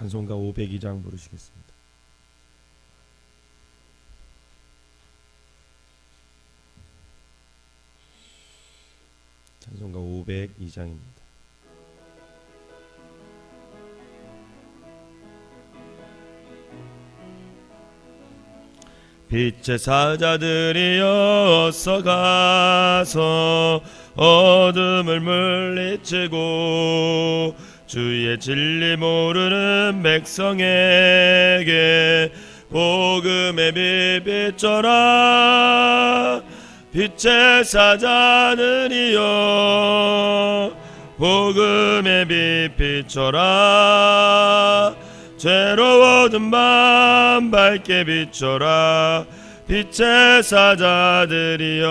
찬송가 502장 부르시겠습니다. 찬송가 502장입니다. 빛의 사자들이여 어서 가서 어둠을 물리치고 주의 진리 모르는 백성에게 복음의 빛 비춰라. 빛의 사자들이여 복음의 빛 비춰라. 죄로워든 밤 밝게 비춰라. 빛의 사자들이여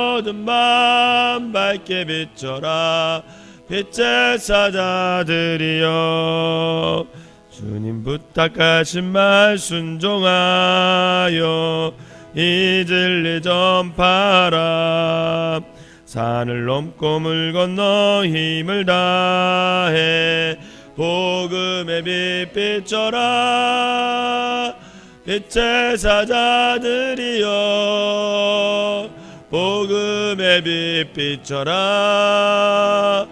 든 밤 밝게 비춰라. 빛의 사자들이여 주님 부탁하신 말 순종하여 이 진리 전파라. 산을 넘고 물 건너 힘을 다해 복음의 빛 비춰라. 빛의 사자들이여 복음의 빛 비춰라.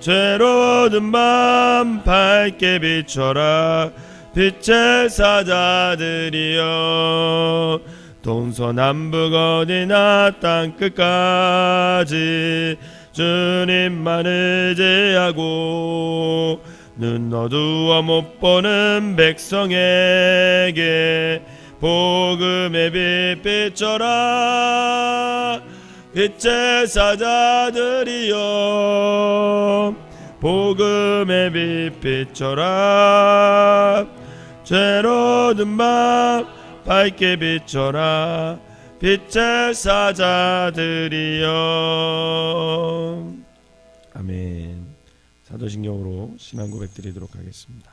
죄로 든 밤 밝게 비춰라. 빛의 사자들이여. 동서남북 어디나 땅끝까지 주님만 의지하고 눈 어두워 못 보는 백성에게 복음의 빛 비춰라 빛의 사자들이여 복음의 빛 비춰라 죄로 든 밤 밝게 비춰라. 빛의 사자들이여. 아멘. 사도신경으로 신앙 고백 드리도록 하겠습니다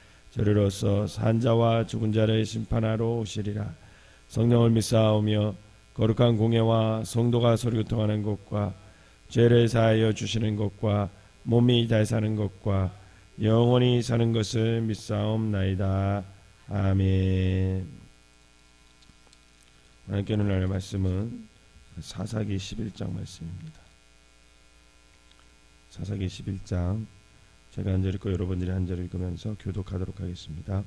저리로서 산자와 죽은 자를 심판하러 오시리라. 성령을 믿사오며 거룩한 공예와 성도가 소리교통하는 것과 죄를 사하여 주시는 것과 몸이 잘 사는 것과 영원히 사는 것을 믿사옵나이다. 아멘. 하나님께는 나의 말씀은 사사기 11장 말씀입니다. 사사기 11장 제가 한 절 읽고 여러분들이 한 절 읽으면서 교독하도록 하겠습니다.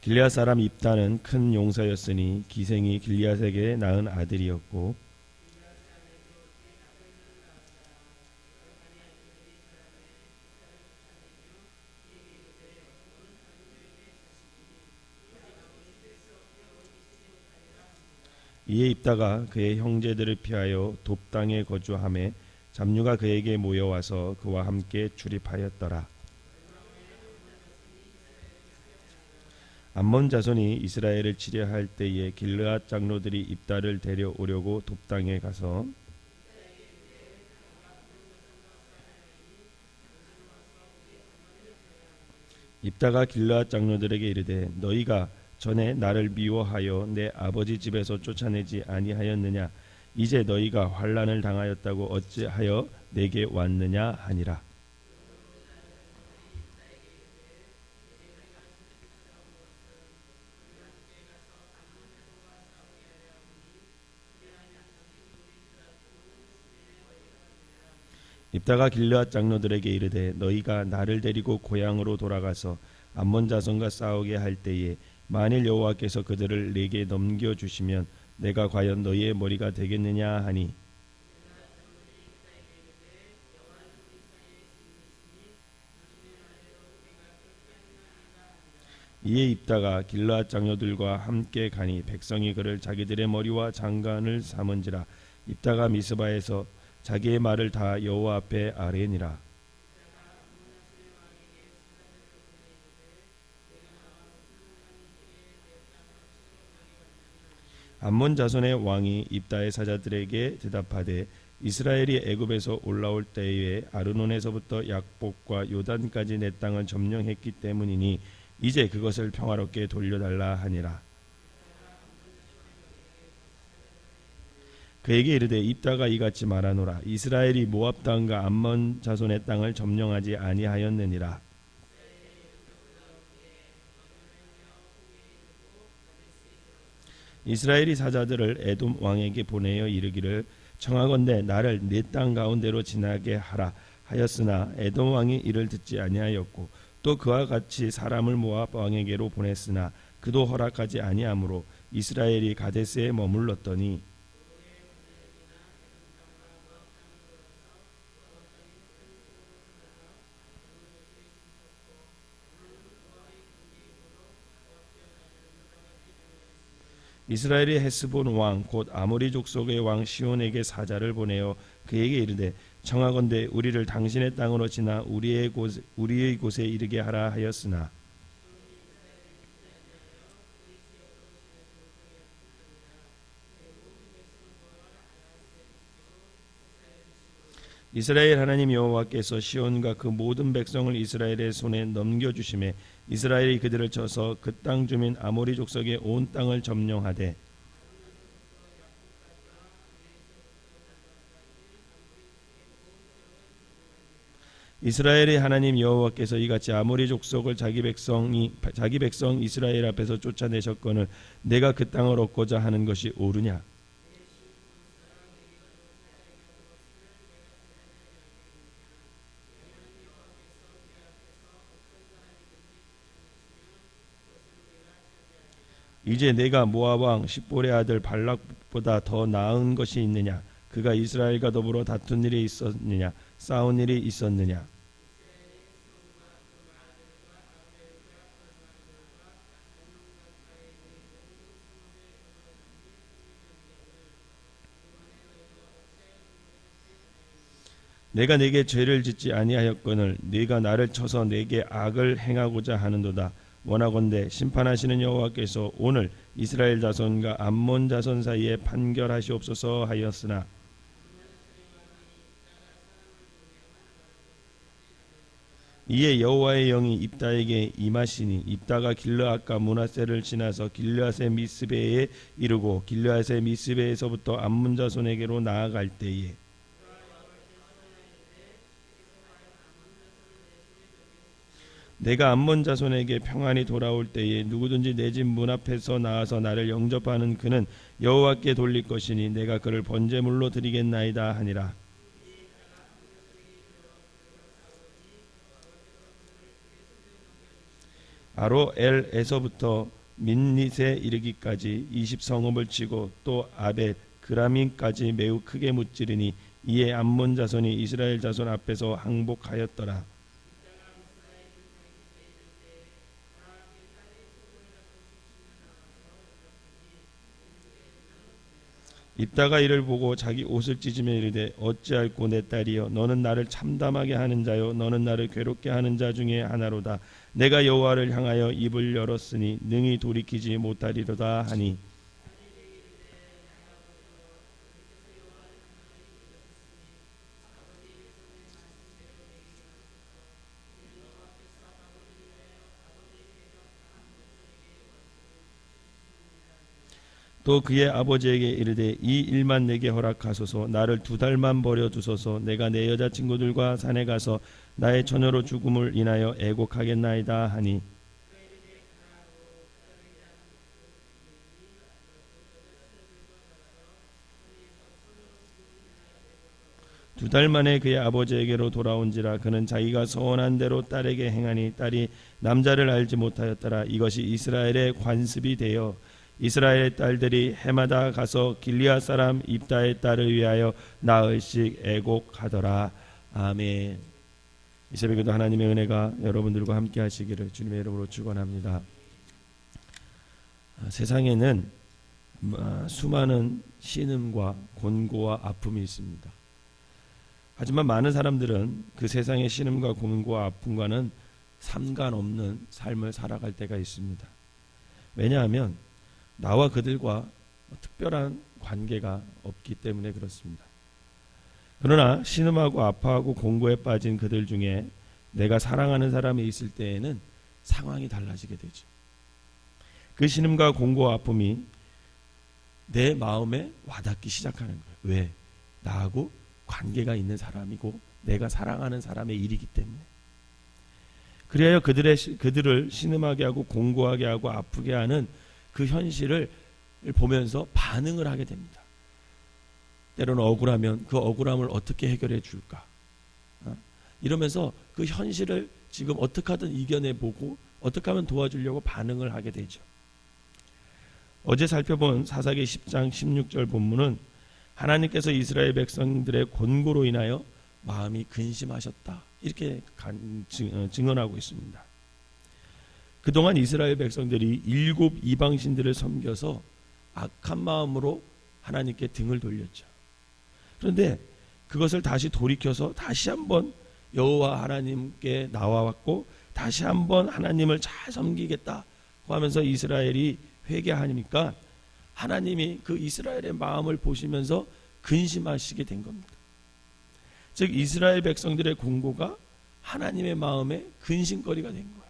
길리앗 사람 입다는 큰 용사였으니 기생이 길리앗에게 낳은 아들이었고 이에 입다가 그의 형제들을 피하여 돕당에 거주함에 잡류가 그에게 모여와서 그와 함께 출입하였더라. 암몬 자손이 이스라엘을 치려할 때에 길르앗 장로들이 입다를 데려오려고 돕당에 가서 입다가 길르앗 장로들에게 이르되 너희가 전에 나를 미워하여 내 아버지 집에서 쫓아내지 아니하였느냐 이제 너희가 환란을 당하였다고 어찌하여 내게 왔느냐 하니라. 입다가 길르앗 장로들에게 이르되 너희가 나를 데리고 고향으로 돌아가서 암몬 자손과 싸우게 할 때에 만일 여호와께서 그들을 내게 넘겨 주시면 내가 과연 너희의 머리가 되겠느냐 하니 이에 입다가 길르앗 장로들과 함께 가니 백성이 그를 자기들의 머리와 장관을 삼은지라. 입다가 미스바에서 자기의 말을 다 여호와 앞에 아뢰니라 암몬 자손의 왕이 입다의 사자들에게 대답하되 이스라엘이 애굽에서 올라올 때에 아르논에서부터 약복과 요단까지 내 땅을 점령했기 때문이니 이제 그것을 평화롭게 돌려달라 하니라. 그에게 이르되 입다가 이같이 말하노라 이스라엘이 모압 땅과 암몬 자손의 땅을 점령하지 아니하였느니라. 이스라엘이 사자들을 에돔 왕에게 보내어 이르기를 청하건대 나를 네 땅 가운데로 지나게 하라 하였으나 에돔 왕이 이를 듣지 아니하였고 또 그와 같이 사람을 모압 왕에게로 보냈으나 그도 허락하지 아니하므로 이스라엘이 가데스에 머물렀더니 이스라엘이 헤스본 왕 곧 아모리 족속의 왕 시온에게 사자를 보내어 그에게 이르되 청하건대 우리를 당신의 땅으로 지나 우리의 곳 우리의 곳에 이르게 하라 하였으나 이스라엘 하나님 여호와께서 시온과 그 모든 백성을 이스라엘의 손에 넘겨 주심에 이스라엘이 그들을 쳐서 그 땅 주민 아모리 족속의 온 땅을 점령하되 이스라엘의 하나님 여호와께서 이같이 아모리 족속을 자기 백성이 자기 백성 이스라엘 앞에서 쫓아내셨거늘 내가 그 땅을 얻고자 하는 것이 옳으냐 이제 내가 모압 왕 십볼의 아들 발락보다 더 나은 것이 있느냐? 그가 이스라엘과 더불어 다툰 일이 있었느냐? 싸운 일이 있었느냐? 내가 내게 죄를 짓지 아니하였거늘 네가 나를 쳐서 내게 악을 행하고자 하는도다 원하건대 심판하시는 여호와께서 오늘 이스라엘 자손과 암몬 자손 사이에 판결하시옵소서 하였으나 이에 여호와의 영이 입다에게 임하시니 입다가 길르앗과 문하세를 지나서 길르앗의 미스베에 이르고 길르앗의 미스베에서부터 암몬 자손에게로 나아갈 때에 내가 암몬 자손에게 평안이 돌아올 때에 누구든지 내 집 문 앞에서 나와서 나를 영접하는 그는 여호와께 돌릴 것이니 내가 그를 번제물로 드리겠나이다 하니라. 아로 엘에서부터 민닛에 이르기까지 20성읍을 치고 또 아벳 그라민까지 매우 크게 무찌르니 이에 암몬 자손이 이스라엘 자손 앞에서 항복하였더라. 입다가 이를 보고 자기 옷을 찢으며 이르되 어찌할꼬 내 딸이여 너는 나를 참담하게 하는 자요? 너는 나를 괴롭게 하는 자 중에 하나로다. 내가 여호와를 향하여 입을 열었으니 능히 돌이키지 못하리로다 하니 또 그의 아버지에게 이르되 이 일만 내게 허락하소서. 나를 두 달만 버려 두소서. 내가 내 여자 친구들과 산에 가서 나의 처녀로 죽음을 인하여 애곡하겠나이다 하니. 두 달 만에 그의 아버지에게로 돌아온지라 그는 자기가 소원한 대로 딸에게 행하니 딸이 남자를 알지 못하였더라. 이것이 이스라엘의 관습이 되어 이스라엘의 딸들이 해마다 가서 길리아 사람 입다의 딸을 위하여 나흘씩 애곡하더라 아멘 이 새벽에도 하나님의 은혜가 여러분들과 함께 하시기를 주님의 이름으로 축원합니다 아, 세상에는 아, 수많은 신음과 곤고와 아픔이 있습니다. 하지만 많은 사람들은 그 세상의 신음과 곤고와 아픔과는 상관없는 삶을 살아갈 때가 있습니다. 왜냐하면 나와 그들과 특별한 관계가 없기 때문에 그렇습니다. 그러나 신음하고 아파하고 공고에 빠진 그들 중에 내가 사랑하는 사람이 있을 때에는 상황이 달라지게 되죠. 그 신음과 공고와 아픔이 내 마음에 와닿기 시작하는 거예요. 왜? 나하고 관계가 있는 사람이고 내가 사랑하는 사람의 일이기 때문에. 그래야 그들의 시- 그들을 신음하게 하고 공고하게 하고 아프게 하는 그 현실을 보면서 반응을 하게 됩니다. 때로는 억울하면 그 억울함을 어떻게 해결해 줄까? 어? 이러면서 그 현실을 지금 어떻게 하든 이겨내 보고 어떻게 하면 도와주려고 반응을 하게 되죠. 어제 살펴본 사사기 10장 16절 본문은 하나님께서 이스라엘 백성들의 곤고로 인하여 마음이 근심하셨다. 이렇게 어, 증언하고 있습니다. 그동안 이스라엘 백성들이 일곱 이방신들을 섬겨서 악한 마음으로 하나님께 등을 돌렸죠. 그런데 그것을 다시 돌이켜서 다시 한번 여호와 하나님께 나와왔고 다시 한번 하나님을 잘 섬기겠다 하면서 이스라엘이 회개하니까 하나님이 그 이스라엘의 마음을 보시면서 근심하시게 된 겁니다. 즉 이스라엘 백성들의 공고가 하나님의 마음에 근심거리가 된 거예요.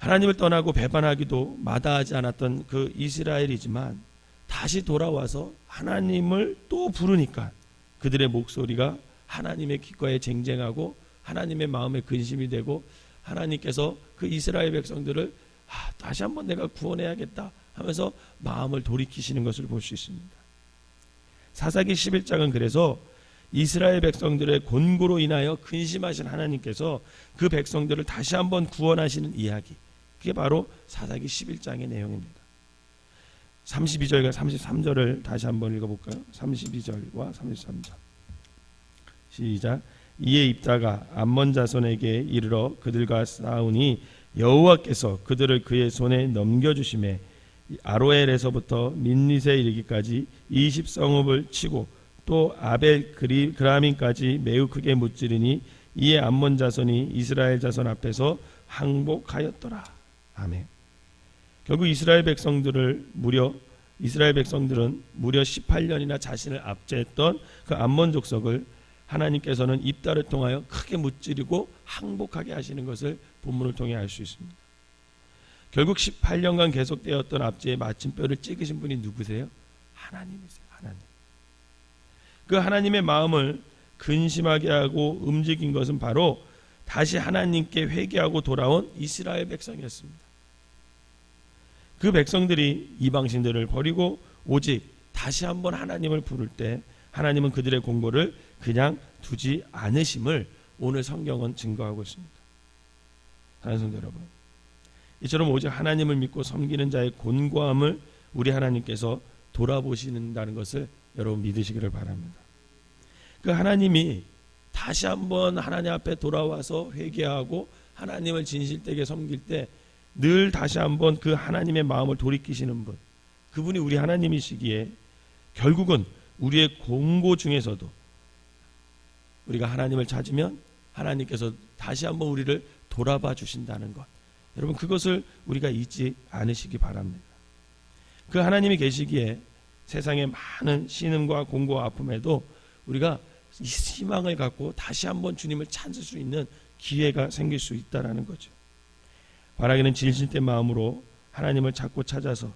하나님을 떠나고 배반하기도 마다하지 않았던 그 이스라엘이지만 다시 돌아와서 하나님을 또 부르니까 그들의 목소리가 하나님의 귓과에 쟁쟁하고 하나님의 마음에 근심이 되고 하나님께서 그 이스라엘 백성들을 아, 다시 한번 내가 구원해야겠다 하면서 마음을 돌이키시는 것을 볼 수 있습니다. 사사기 11장은 그래서 이스라엘 백성들의 곤고로 인하여 근심하신 하나님께서 그 백성들을 다시 한번 구원하시는 이야기. 그게 바로 사사기 11장의 내용입니다. 32절과 33절을 다시 한번 읽어볼까요? 32절과 33절. 시작. 이에 입다가 암몬 자손에게 이르러 그들과 싸우니 여호와께서 그들을 그의 손에 넘겨주심에 아로엘에서부터 민릿에 이르기까지 20성읍을 치고 또 아벨 그리, 그라민까지 매우 크게 무찌르니 이에 암몬 자손이 이스라엘 자손 앞에서 항복하였더라. 아멘. 결국 이스라엘 백성들을 무려 이스라엘 백성들은 무려 18년이나 자신을 압제했던 그 암몬 족속을 하나님께서는 입다를 통하여 크게 무찌르고 항복하게 하시는 것을 본문을 통해 알 수 있습니다. 결국 18년간 계속되었던 압제의 마침표를 찍으신 분이 누구세요? 하나님이세요. 하나님. 그 하나님의 마음을 근심하게 하고 움직인 것은 바로 다시 하나님께 회개하고 돌아온 이스라엘 백성이었습니다. 그 백성들이 이방신들을 버리고 오직 다시 한번 하나님을 부를 때 하나님은 그들의 공고를 그냥 두지 않으심을 오늘 성경은 증거하고 있습니다. 사랑하는 여러분, 이처럼 오직 하나님을 믿고 섬기는 자의 곤고함을 우리 하나님께서 돌아보시는다는 것을 여러분 믿으시기를 바랍니다. 그 하나님이 다시 한번 하나님 앞에 돌아와서 회개하고 하나님을 진실되게 섬길 때 늘 다시 한번 그 하나님의 마음을 돌이키시는 분, 그분이 우리 하나님이시기에 결국은 우리의 공고 중에서도 우리가 하나님을 찾으면 하나님께서 다시 한번 우리를 돌아봐 주신다는 것. 여러분 그것을 우리가 잊지 않으시기 바랍니다. 그 하나님이 계시기에 세상의 많은 신음과 공고와 아픔에도 우리가 이 희망을 갖고 다시 한번 주님을 찾을 수 있는 기회가 생길 수 있다라는 거죠. 바라기는 진실된 마음으로 하나님을 찾고 찾아서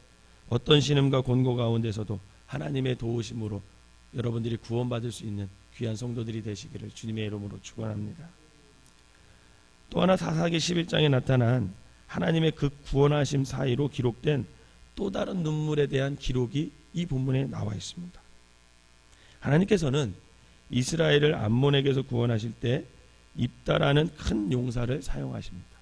어떤 신음과 곤고 가운데서도 하나님의 도우심으로 여러분들이 구원받을 수 있는 귀한 성도들이 되시기를 주님의 이름으로 축원합니다. 또 하나 사사기 11장에 나타난 하나님의 그 구원하심 사이로 기록된 또 다른 눈물에 대한 기록이 이 본문에 나와 있습니다. 하나님께서는 이스라엘을 암몬에게서 구원하실 때 입다라는 큰 용사를 사용하십니다.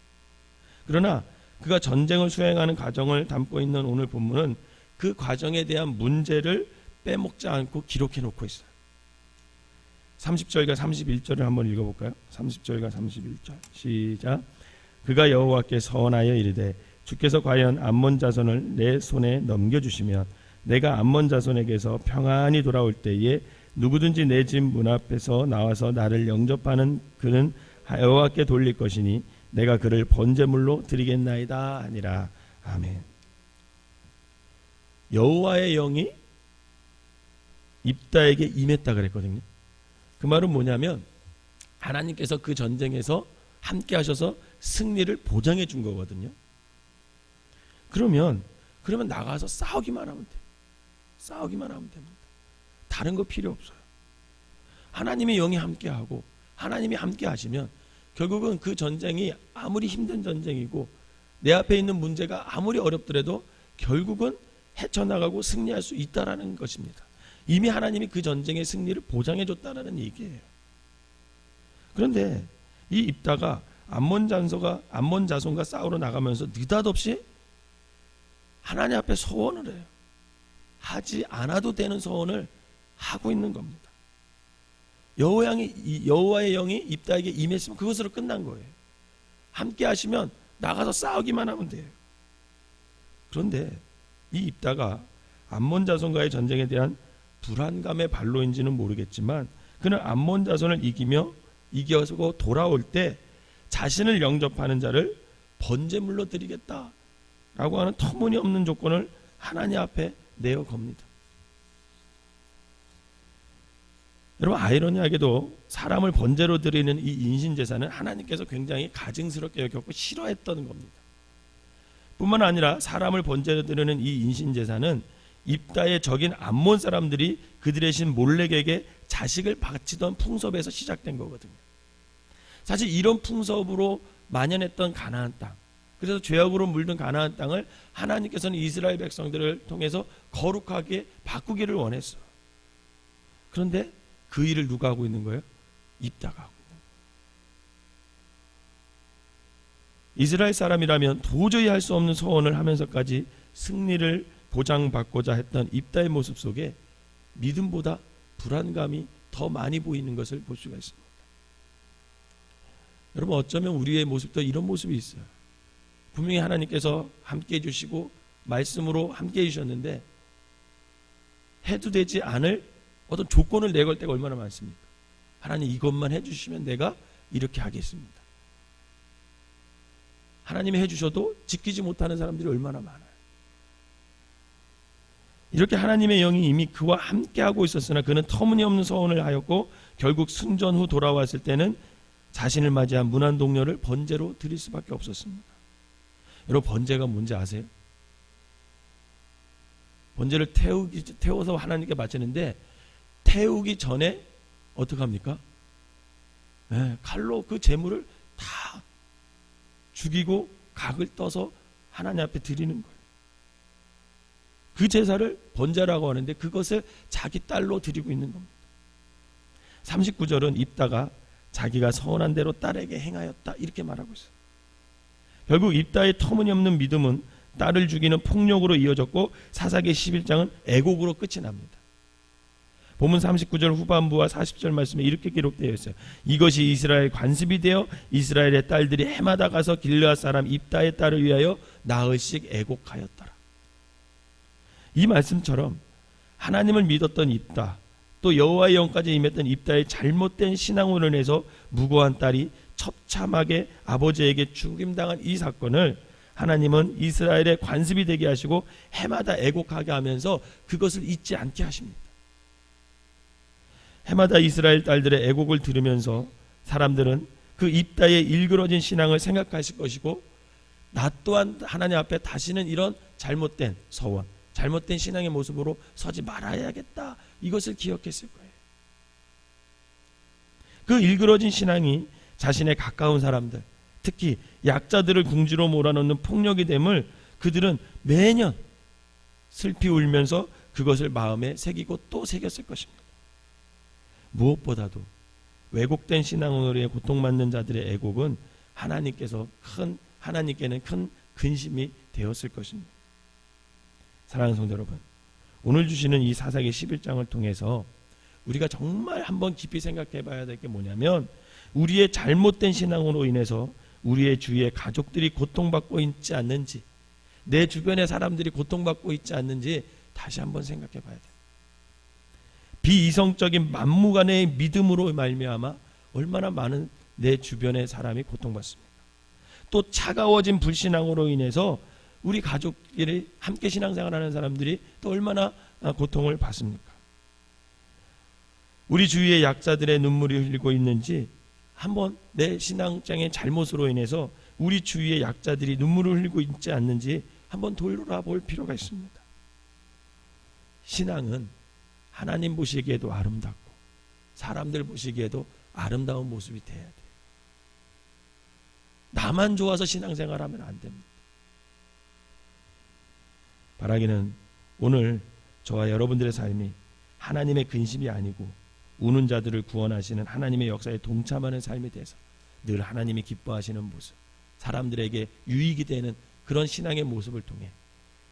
그러나 그가 전쟁을 수행하는 과정을 담고 있는 오늘 본문은 그 과정에 대한 문제를 빼먹지 않고 기록해 놓고 있어요. 30절과 31절을 한번 읽어볼까요? 30절과 31절 시작. 그가 여호와께 서원하여 이르되 주께서 과연 암몬 자손을 내 손에 넘겨주시면 내가 암몬 자손에게서 평안히 돌아올 때에 누구든지 내 집 문 앞에서 나와서 나를 영접하는 그는 여호와께 돌릴 것이니 내가 그를 번제물로 드리겠나이다 아니라 아멘. 여호와의 영이 입다에게 임했다 그랬거든요. 그 말은 뭐냐면 하나님께서 그 전쟁에서 함께 하셔서 승리를 보장해 준 거거든요. 그러면 그러면 나가서 싸우기만 하면 돼. 싸우기만 하면 됩니다. 다른 거 필요 없어요. 하나님의 영이 함께 하고 하나님이 함께 하시면 결국은 그 전쟁이 아무리 힘든 전쟁이고 내 앞에 있는 문제가 아무리 어렵더라도 결국은 헤쳐나가고 승리할 수 있다라는 것입니다. 이미 하나님이 그 전쟁의 승리를 보장해 줬다라는 얘기예요. 그런데 이 입다가 암몬 잔소가 암몬 자손과 싸우러 나가면서 느닷없이 하나님 앞에 소원을 해요. 하지 않아도 되는 소원을 하고 있는 겁니다. 여호양이 여호와의 영이 입다에게 임했으면 그것으로 끝난 거예요. 함께 하시면 나가서 싸우기만 하면 돼요. 그런데 이 입다가 암몬 자손과의 전쟁에 대한 불안감의 발로인지는 모르겠지만 그는 암몬 자손을 이기며 이겨서 돌아올 때 자신을 영접하는 자를 번제물로 드리겠다라고 하는 터무니없는 조건을 하나님 앞에 내어 겁니다. 여러분 아이러니하게도 사람을 번제로 드리는 이 인신 제사는 하나님께서 굉장히 가증스럽게 여겼고 싫어했던 겁니다. 뿐만 아니라 사람을 번제로 드리는 이 인신 제사는 입다의 적인 암몬 사람들이 그들의 신 몰렉에게 자식을 바치던 풍습에서 시작된 거거든요. 사실 이런 풍습으로 만연했던 가나안 땅, 그래서 죄악으로 물든 가나안 땅을 하나님께서는 이스라엘 백성들을 통해서 거룩하게 바꾸기를 원했어요. 그런데 그 일을 누가 하고 있는 거예요? 입다가. 이스라엘 사람이라면 도저히 할 수 없는 소원을 하면서까지 승리를 보장받고자 했던 입다의 모습 속에 믿음보다 불안감이 더 많이 보이는 것을 볼 수가 있습니다. 여러분 어쩌면 우리의 모습도 이런 모습이 있어요. 분명히 하나님께서 함께 해주시고 말씀으로 함께 해주셨는데 해도 되지 않을 어떤 조건을 내걸 때가 얼마나 많습니까? 하나님 이것만 해주시면 내가 이렇게 하겠습니다. 하나님이 해주셔도 지키지 못하는 사람들이 얼마나 많아요. 이렇게 하나님의 영이 이미 그와 함께하고 있었으나 그는 터무니없는 서원을 하였고 결국 승전 후 돌아왔을 때는 자신을 맞이한 문안 동료를 번제로 드릴 수밖에 없었습니다. 여러분 번제가 뭔지 아세요? 번제를 태우기 태워서 하나님께 바치는데 태우기 전에 어떻게 합니까? 네, 칼로 그 재물을 다 죽이고 각을 떠서 하나님 앞에 드리는 거예요. 그 제사를 번제라고 하는데 그것을 자기 딸로 드리고 있는 겁니다. 39절은 입다가 자기가 서운한 대로 딸에게 행하였다 이렇게 말하고 있어요. 결국 입다의 터무니없는 믿음은 딸을 죽이는 폭력으로 이어졌고 사사기 11장은 애곡으로 끝이 납니다. 본문 39절 후반부와 40절 말씀에 이렇게 기록되어 있어요. 이것이 이스라엘 관습이 되어 이스라엘의 딸들이 해마다 가서 길르앗 사람 입다의 딸을 위하여 나흘씩 애곡하였더라. 이 말씀처럼 하나님을 믿었던 입다 또 여호와의 영까지 임했던 입다의 잘못된 신앙으로 인해서 무고한 딸이 처참하게 아버지에게 죽임당한 이 사건을 하나님은 이스라엘의 관습이 되게 하시고 해마다 애곡하게 하면서 그것을 잊지 않게 하십니다. 해마다 이스라엘 딸들의 애곡을 들으면서 사람들은 그 입다의 일그러진 신앙을 생각하실 것이고 나 또한 하나님 앞에 다시는 이런 잘못된 서원, 잘못된 신앙의 모습으로 서지 말아야겠다. 이것을 기억했을 거예요. 그 일그러진 신앙이 자신의 가까운 사람들, 특히 약자들을 궁지로 몰아넣는 폭력이 됨을 그들은 매년 슬피 울면서 그것을 마음에 새기고 또 새겼을 것입니다. 무엇보다도 왜곡된 신앙으로 의 고통받는 자들의 애곡은 하나님께서 큰 하나님께는 큰 근심이 되었을 것입니다. 사랑하는 성도 여러분, 오늘 주시는 이 사사기 11장을 통해서 우리가 정말 한번 깊이 생각해 봐야 될 게 뭐냐면 우리의 잘못된 신앙으로 인해서 우리의 주위의 가족들이 고통받고 있지 않는지 내 주변의 사람들이 고통받고 있지 않는지 다시 한번 생각해 봐야 돼. 비이성적인 만무간의 믿음으로 말미암아 얼마나 많은 내 주변의 사람이 고통받습니까? 또 차가워진 불신앙으로 인해서 우리 가족끼리 함께 신앙생활하는 사람들이 또 얼마나 고통을 받습니까? 우리 주위의 약자들의 눈물이 흘리고 있는지 한번 내 신앙장의 잘못으로 인해서 우리 주위의 약자들이 눈물을 흘리고 있지 않는지 한번 돌아볼 필요가 있습니다. 신앙은 하나님 보시기에도 아름답고 사람들 보시기에도 아름다운 모습이 돼야 돼. 나만 좋아서 신앙생활하면 안 됩니다. 바라기는 오늘 저와 여러분들의 삶이 하나님의 근심이 아니고 우는 자들을 구원하시는 하나님의 역사에 동참하는 삶이 돼서 늘 하나님이 기뻐하시는 모습, 사람들에게 유익이 되는 그런 신앙의 모습을 통해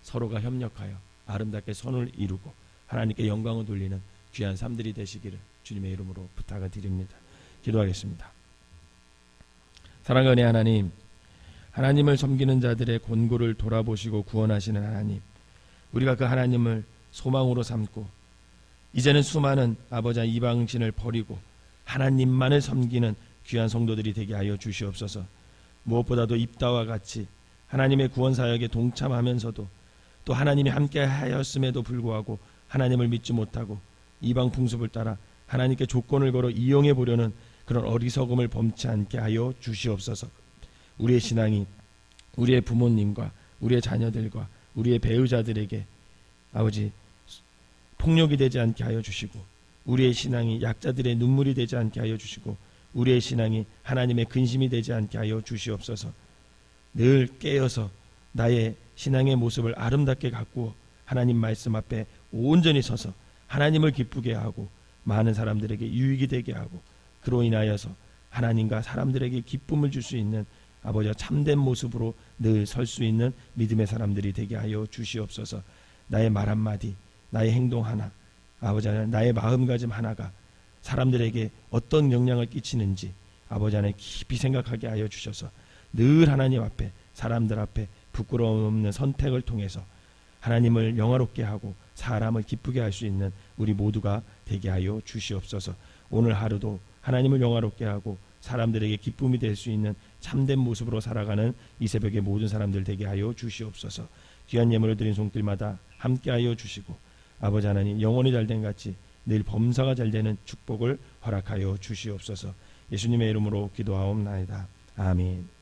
서로가 협력하여 아름답게 선을 이루고 하나님께 영광을 돌리는 귀한 삶들이 되시기를 주님의 이름으로 부탁을 드립니다. 기도하겠습니다. 사랑하는 은혜 하나님, 하나님을 섬기는 자들의 곤고를 돌아보시고 구원하시는 하나님, 우리가 그 하나님을 소망으로 삼고 이제는 수많은 아버지 이방신을 버리고 하나님만을 섬기는 귀한 성도들이 되게 하여 주시옵소서. 무엇보다도 입다와 같이 하나님의 구원 사역에 동참하면서도 또 하나님이 함께 하였음에도 불구하고 하나님을 믿지 못하고 이방 풍습을 따라 하나님께 조건을 걸어 이용해 보려는 그런 어리석음을 범치 않게 하여 주시옵소서. 우리의 신앙이 우리의 부모님과 우리의 자녀들과 우리의 배우자들에게 아버지 폭력이 되지 않게 하여 주시고 우리의 신앙이 약자들의 눈물이 되지 않게 하여 주시고 우리의 신앙이 하나님의 근심이 되지 않게 하여 주시옵소서. 늘 깨어서 나의 신앙의 모습을 아름답게 가꾸어 하나님 말씀 앞에 온전히 서서 하나님을 기쁘게 하고 많은 사람들에게 유익이 되게 하고 그로 인하여서 하나님과 사람들에게 기쁨을 줄 수 있는 아버지와 참된 모습으로 늘 설 수 있는 믿음의 사람들이 되게 하여 주시옵소서. 나의 말 한마디, 나의 행동 하나, 아버지 나의 마음가짐 하나가 사람들에게 어떤 영향을 끼치는지 아버지 하나님 깊이 생각하게 하여 주셔서 늘 하나님 앞에 사람들 앞에 부끄러움 없는 선택을 통해서 하나님을 영화롭게 하고 사람을 기쁘게 할 수 있는 우리 모두가 되게 하여 주시옵소서. 오늘 하루도 하나님을 영화롭게 하고 사람들에게 기쁨이 될 수 있는 참된 모습으로 살아가는 이 새벽의 모든 사람들 되게 하여 주시옵소서. 귀한 예물을 드린 손길마다 함께 하여 주시고 아버지 하나님 영혼이 잘된 같이 늘 범사가 잘 되는 축복을 허락하여 주시옵소서. 예수님의 이름으로 기도하옵나이다. 아멘.